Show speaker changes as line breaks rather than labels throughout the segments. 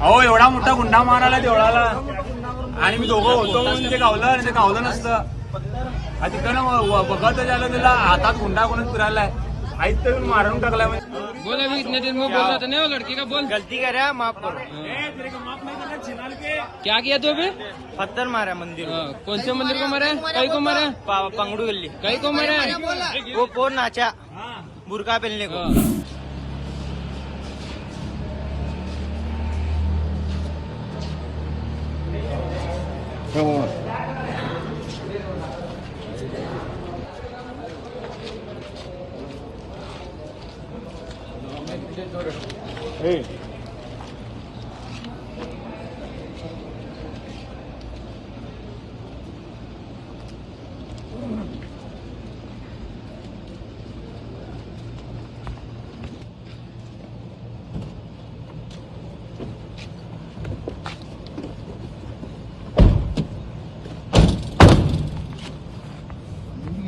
अहो एवढा मोठा गुंडा मारायला देवळाला. आणि मी दोघं होतो म्हणून ते गावलं आणि ते गावलं नसतं. व- बघत झालं त्याला हातात गुंडा कोणच फिरायलाय. आईत तर मारून टाकलाय म्हणजे.
बोला भी इतने दिन में बोल रहा था. नहीं वो लड़की का बोल.
गलती करे माफ करो.
ए, तेरे को माफ नहीं करना, छिनाल के।
क्या किया तू अभी?
पत्थर मारा मंदिर।
हाँ, कौन से मंदिर को मारा कई को मारा
पंगड़ू गली।
कई को मारा है?
वो कौन नाचा। बुरका पहनने को।
看我。哎。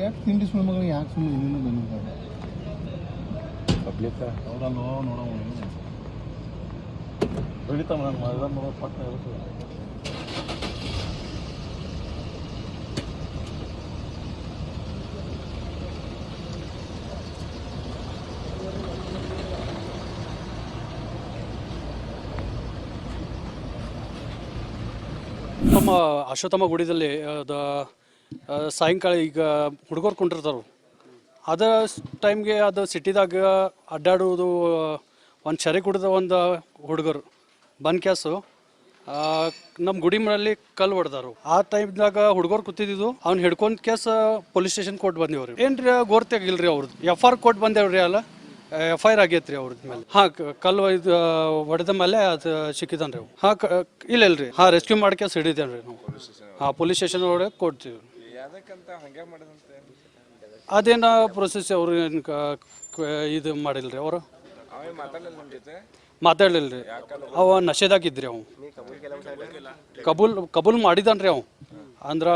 ಯಾಕೆ ತಿಂಡಿ ಸುಳ್ಳು ಮಗಳು ಯಾಕೆ ಸುಳ್ಳು ಇನ್ನೂ ಬಂದಿದ್ದಾರೆ ಪಬ್ಲಿಕ್ ಅವರಲ್ಲೋ ನೋಡೋ ಬೆಳಿತ ನಾನು ಮಾಡಿದ ನೋಡೋ ಪಟ್ಟ
ನಮ್ಮ ಗುಡಿದಲ್ಲಿ ಅದು ಆ, ಸಾಯಂಕಾಲ ಈಗ ಹುಡುಗರು ಕುಂಟಿರ್ತಾರೆ ಅದ ಟೈಮ್ಗೆ ಅದು ಸಿಟಿದಾಗ ಅಡ್ಡಾಡುವುದು, ಒಂದು ಶರಿ ಕುಡಿದ ಒಂದು ಹುಡುಗರು ಬನ್ ಕ್ಯಾಸು. ನಮ್ಮ ಗುಡಿ ಮನೆಯಲ್ಲಿ ಕಲ್ಲು ಹೊಡೆದಾರು. ಆ ಟೈಮ್ದಾಗ ಹುಡುಗರು ಕೂತಿದ್ದು ಅವ್ನು ಹಿಡ್ಕೊಂಡು ಕೇಸ್ ಪೊಲೀಸ್ ಸ್ಟೇಷನ್ ಕೊಟ್ಟು ಬಂದೇವ್ರಿ. ಏನ್ರಿ ರೀ ಅವ್ರದ್ದು ಎಫ್ ಆರ್ ಕೊಟ್ಟು ಬಂದೇವ್ರಿ ಅಲ್ಲ? ಎಫ್ ಐ ಆರ್ ರೀ ಅವ್ರದ್ದು ಮೇಲೆ. ಹಾಂ ಕಲ್ಲು ಇದು ಹೊಡೆದ ಮೇಲೆ ಅದು ಸಿಕ್ಕಿದನ್ರಿ ಹಾಂ ಇಲ್ಲ ರೀ ಹಾಂ ರೆಸ್ಕ್ಯೂ ಮಾಡ್ಕೇಸ್ ಹಿಡಿದೇನ್ರಿ ನಾವು. ಹಾಂ, ಪೊಲೀಸ್ ಸ್ಟೇಷನ್ ಒಳಗೆ ಕೊಡ್ತೀವಿ. ಅದೇನ ಪ್ರೊಸೆಸ್ ಅವರು ಏನು ಇದು ಮಾಡಿಲ್ರಿ ಅವರು? ಮಾತಾಡಲಿಲ್ರಿ. ಅವ ನಶೆದಾಗಿದ್ರಿ ಅವ. ಕಬೂಲ್ ಕಬೂಲ್ ಮಾಡಿದನ್ರಿ ಅವ. ಅಂದ್ರ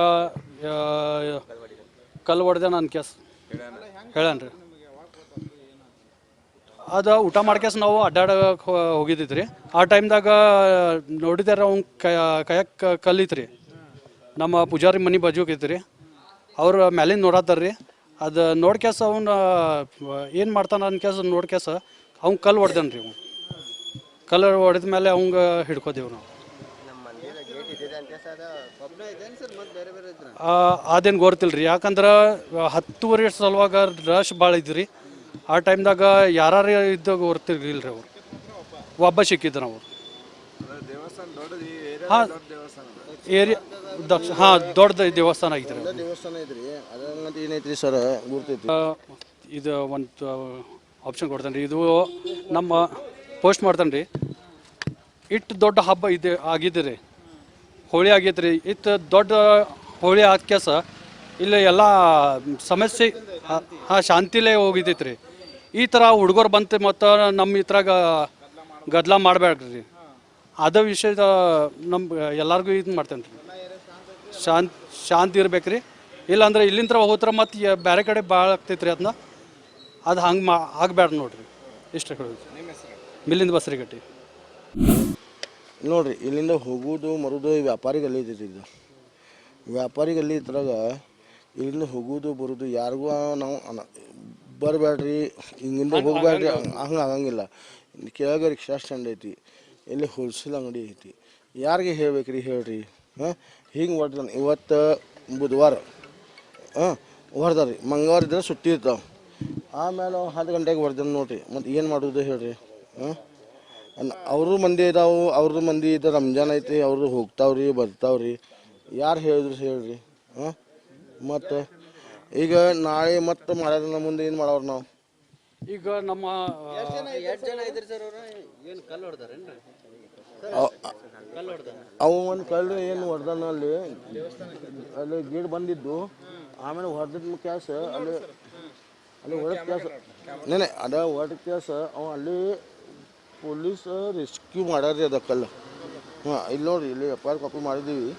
ಕಲ್ಲು ಹೊಡೆದ ನನ್ನ ಕೇಸ್ ಹೇಳನ್ರಿ. ಅದು ಊಟ ಮಾಡ್ಕೇಸ್ ನಾವು ಅಡ್ಡಾಡಕ್ಕೆ ಹೋಗಿದ್ದಿದ್ರಿ. ಆ ಟೈಮ್ದಾಗ ನೋಡಿದಾರ ಅವ್ನ ಕೈಯಾಗ ಕಲ್ಲಿತ್ರಿ. ನಮ್ಮ ಪೂಜಾರಿ ಮನೆ ಬಾಜುಕ್ ಐತ್ರಿ ಅವ್ರು ಮ್ಯಾಲಿಂದ ನೋಡತ್ತಾರ್ರಿ ಅದು ನೋಡ್ಕ್ಯಾಸ ಅವನು ಏನು ಮಾಡ್ತಾನ ಅನ್ಕ್ಯಾಸ ನೋಡ್ಕ್ಯಾಸ ಅವ್ನು ಕಲ್ಲು ಹೊಡೆದನ್ ರೀ ಅವ್ನು ಕಲ್ಲು ಹೊಡೆದ ಮೇಲೆ ಅವಂಗೆ ಹಿಡ್ಕೋದೇವು ನಾವು. ಅದೇನು ಗೊತ್ತಿಲ್ಲ ರೀ ಯಾಕಂದ್ರೆ ಹತ್ತುವರೆ ಸಲುವಾಗ ರಶ್ ಭಾಳ ಇದ್ರಿ ಆ ಟೈಮ್ದಾಗ ಯಾರು ಇದ್ದಾಗ ಗೊತ್ತಿರ್ಲಿಲ್ಲ ರೀ ಅವ್ರು. ಒಬ್ಬ ಸಿಕ್ಕಿದ್ರು ಅವ್ರು ಹಾಂ ಏರಿಯಾ ದಕ್ಷ ಹಾಂ ದೊಡ್ಡ ದೇವಸ್ಥಾನ ಐತ್ರಿ ಅದು.
ದೇವಸ್ಥಾನ ಐತ್ರಿ. ಅದಂಗಂತ ಏನೈತ್ರಿ ಸರ್ ಗುರ್ತೈತಿ?
ಆ, ಇದು ಒಂದು ಆಪ್ಷನ್ ಕೊಡ್ತೇನೆ ರೀ ಇದು ನಮ್ಮ ಪೋಸ್ಟ್ ಮಾಡ್ತೇನೆ ರೀ ಇಟ್ಟು ದೊಡ್ಡ ಹಬ್ಬ ಇದೆ ಆಗಿದೆ ರೀ ಹೋಳಿ ಆಗೈತೆ ರೀ ಇಟ್ಟು ದೊಡ್ಡ ಹೋಳಿ ಆದ ಕೆಲಸ ಇಲ್ಲಿ ಎಲ್ಲ ಸಮಸ್ಯೆ ಹಾಂ ಶಾಂತಿಲೇ ಹೋಗಿದ್ದೈತೆ ರೀ ಈ ಥರ ಹುಡುಗರು ಬಂತು ಮತ್ತು ನಮ್ಮ ಇದ್ರಾಗ ಗದ್ದಲ ಮಾಡಬೇಡ್ರಿ ಅದ ವಿಷಯದ ನಮ್ಮ ಎಲ್ಲರಿಗೂ ಇದು ಮಾಡ್ತೇನೆ ರೀ ಶಾಂತ್ ಶಾಂತಿ ಇರ್ಬೇಕು ರೀ ಇಲ್ಲಾಂದ್ರೆ ಇಲ್ಲಿಂದ ಹೋತ್ರ ಮತ್ತು ಬೇರೆ ಕಡೆ ಭಾಳ ಆಗ್ತೈತೆ ರೀ ಅದನ್ನ ಅದು ಹಂಗೆ ಮಾ ಆಗ್ಬೇಡ ನೋಡಿರಿ. ಇಷ್ಟ ಹೇಳೋದು ಮಿಲ್ಲಿಂದ ಬಸ್ರಿಗಟ್ಟಿ.
ನೋಡಿರಿ ಇಲ್ಲಿಂದ ಹೋಗೋದು ಮರುದು ವ್ಯಾಪಾರಿ ಗಲ್ಲಿ ಇದು. ವ್ಯಾಪಾರಿ ಗಲ್ಲಿ ಇದ್ರಾಗ ಇಲ್ಲಿಂದ ಹೋಗೋದು ಬರೋದು ಯಾರಿಗೂ ನಾವು ಬರಬೇಡ್ರಿ ಹಿಂಗಿಂದ ಹೋಗ್ಬೇಡ್ರಿ ಹಂಗೆ ಆಗಂಗಿಲ್ಲ. ಕೆಳಗೆ ರಿಕ್ಷಾ ಸ್ಟ್ಯಾಂಡ್ ಐತಿ ಇಲ್ಲಿ ಹೋಲ್ಸೇಲ್ ಅಂಗಡಿ ಐತಿ. ಯಾರಿಗೆ ಹೇಳ್ಬೇಕ್ರಿ ಹೇಳ್ರಿ. ಹಾಂ? ಹಿಂಗೆ ಹೊಡ್ದಾನೆ ಇವತ್ತು ಬುಧವಾರ. ಹಾಂ? ಹೊಡ್ದಾರ ರೀ. ಮಂಗಳವಾರ ಇದ್ರೆ ಸುಟ್ಟಿ ಇರ್ತಾವೆ. ಆಮೇಲೆ ಹತ್ತು ಗಂಟೆಗೆ ಹೊಡ್ದಾನ ನೋಡಿರಿ. ಮತ್ತು ಏನು ಮಾಡೋದು ಹೇಳ್ರಿ? ಹಾಂ? ಅವರು ಮಂದಿ ಇದಾವೆ ಅವ್ರದ್ದು ಮಂದಿ ಇದ್ದ ರಂಜಾನ್ ಐತಿ ಅವರು ಹೋಗ್ತಾವ್ರಿ ಬರ್ತಾವ್ರಿ. ಯಾರು ಹೇಳಿದ್ರು ಹೇಳ್ರಿ? ಹಾಂ? ಮತ್ತು ಈಗ ನಾಳೆ ಮತ್ತೆ ಮಾಡೋದ್ರ ಮುಂದೆ ಏನು ಮಾಡವ್ರು ನಾವು?
ಈಗ ನಮ್ಮ ಏನು ಕಲ್ಲು
ಅವ್- ಅವು ಒಂದು ಕಲ್ಲು ಏನು ಹೊಡೆದಾನ ಅಲ್ಲಿ ಅಲ್ಲಿ ಗಿಡ ಬಂದಿದ್ದು ಆಮೇಲೆ ಹೊಡೆದ ಕ್ಯಾಸ ಅಲ್ಲಿ ಅಲ್ಲಿ ಹೊಡೆದ ಕ್ಯಾಸ ನೇನೆ ಅದ ಹೊಡೆದ ಕ್ಯಾಸ ಅವ ಅಲ್ಲಿ ಪೊಲೀಸ್ ರೆಸ್ಕ್ಯೂ ರೀ ಅದ ಕಲ್ಲು. ಹಾಂ ಇಲ್ಲಿ ನೋಡ್ರಿ ಇಲ್ಲಿ ಎಫ್ ಆರ್ ಕಾಪಿ ಮಾಡಿದ್ದೀವಿ